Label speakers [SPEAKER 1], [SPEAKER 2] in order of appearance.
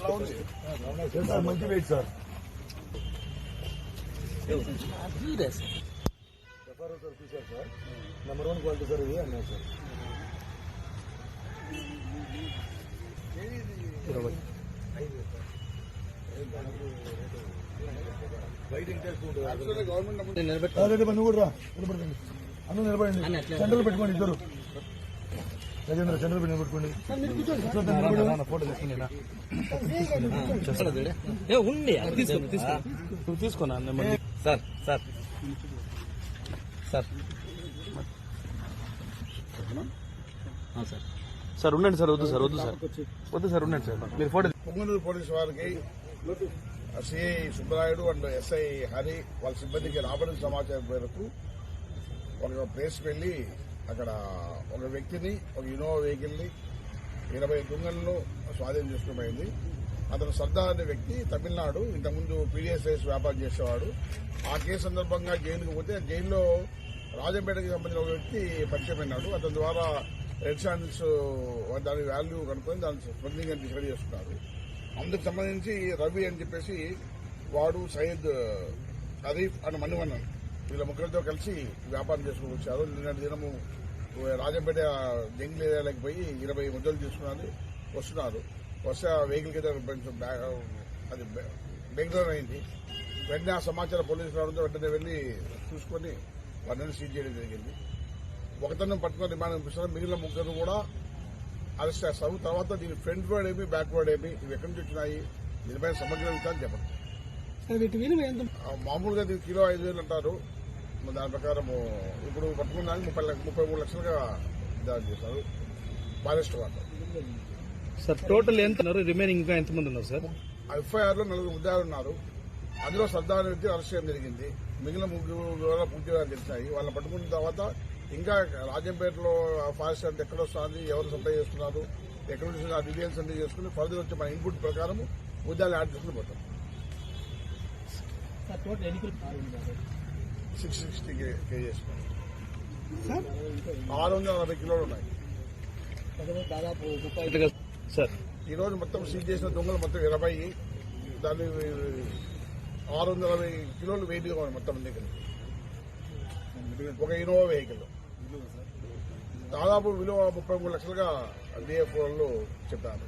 [SPEAKER 1] Sir మంచి weight sir FRO sir చూశారు sir number one quality sir ఇది అన్నారు సార్ ఇరవై పని కూడా నిలబడండి. అందరూ నిలబడండి సెంటర్లో పెట్టుకోండి ఇద్దరు. రాజేంద్ర సెంటర్లో పెట్టి నిలబెట్టుకోండి ఫోటో తీసుకుని
[SPEAKER 2] ఏ ఉండి అది తీసుకో తీసుకో. నువ్వు తీసుకోనా నెమ్మది sir sir sir. Sir. Sir ఉండండి సార్ వద్దు సార్ వద్దు సార్. వద్దు సార్ ఉండండి సార్. మీరు ఫోటో
[SPEAKER 3] పొంగనూరు పోలీసు వారికి CI Subbarayudu and SI Hari వాళ్ళ సిబ్బందికి రాబడిన సమాచారం మేరకు ఒక ప్లేస్కి వెళ్ళి అక్కడ ఒక వ్యక్తిని ఒక ఇనోవా వెహికల్ని ఇరవై దుంగలను స్వాధీనం చేసుకోబోయింది అతను సర్దార్ అనే వ్యక్తి తమిళనాడు. ఇంతకుముందు పీడిఎస్ఐస్ వ్యాపారం చేసేవాడు. ఆ కేసు సందర్భంగా జైలుకు పోతే జైల్లో రాజంపేటకి సంబంధించిన ఒక వ్యక్తి పరిచయమైనాడు అతని ద్వారా రెడ్ శాండిల్స్ దాని వాల్యూ కనుక్కొని దాని స్మగ్లింగ్ అని డిసైడ్ చేస్తున్నారు అందుకు సంబంధించి రవి అని చెప్పేసి వాడు సయ్యద్ హరీఫ్ అని మణివన్నన్ వీళ్ళ ముగ్గురితో కలిసి వ్యాపారం చేసుకుని వచ్చారు. నిన్నటి దినము రాజంపేట జంగిల్ ఏరియాలకు పోయి ఇరవై ముద్దలు తీసుకున్నారు వస్తున్నారు. వస్తే వెహికల్ కింద అది డౌన్ అయింది. వెంటనే ఆ సమాచారం పోలీసులు రావడంతో వెంటనే వెళ్ళి చూసుకొని వారిని సీజ్ చేయడం జరిగింది. ఒకతను పట్టుకొని రిమాండ్ పంపిస్తారు మిగిలిన ముగ్గురు కూడా అరెస్ట్ చేస్తాము తర్వాత దీని ఫ్రంట్ వర్డ్ ఏమి బ్యాక్ వర్డ్ ఏమి ఇవి ఎక్కడి నుంచి వచ్చినాయి దీనిపైన సమగ్ర విచారణ చెప్పండి మామూలుగా దీని కిలో ఐదు వేలు అంటారు. దాని ప్రకారం ఇప్పుడు పట్టుకున్నాక ముప్పై లక్ష- ముప్పై మూడు లక్షలుగా దాని చేశారు. ఫారెస్ట్ వాళ్ళు
[SPEAKER 2] సార్ టోటల్ ఎంత ఉన్నారు? రిమైనింగ్ ఇంకా ఎంతమంది ఉన్నారు సార్?
[SPEAKER 3] ఎఫ్ఐఆర్లో నలుగురు ముద్దాయిలు ఉన్నారు. అందులో సర్దార్ వ్యక్తి అరెస్ట్ చేయడం జరిగింది. మిగిలిన ముగ్గురు వివరాలు పూర్తిగా తెలిసాయి. వాళ్ళని పట్టుకున్న తర్వాత ఇంకా రాజంపేటలో ఫారెస్ట్ అంటే ఎక్కడ వస్తుంది ఎవరు సప్లై చేస్తున్నారు ఎక్కడ నుంచి ఆ డీటెయిల్స్ అన్ని చేసుకుని ఫర్దర్ వచ్చే మన ఇన్పుట్ ప్రకారం ముద్దాలు యాడ్ చేసుకుని పోతాం. సిక్స్ సిక్స్టీ కేజీస్ ఆరు వందల నలభై కిలోలు ఉన్నాయి
[SPEAKER 2] సార్
[SPEAKER 3] ఈ రోజు మొత్తం సీజ్ చేసిన దొంగలు మొత్తం ఇరవై దాన్ని ఆరు వందల అరవై కిలోలు వెయిట్గా ఉన్నాయి మొత్తం దగ్గర ఒక ఇన్నోవా వెహికల్ దాదాపు విలువ ముప్పై మూడు లక్షలుగా డిఎఫ్ వాళ్ళు చెప్పారు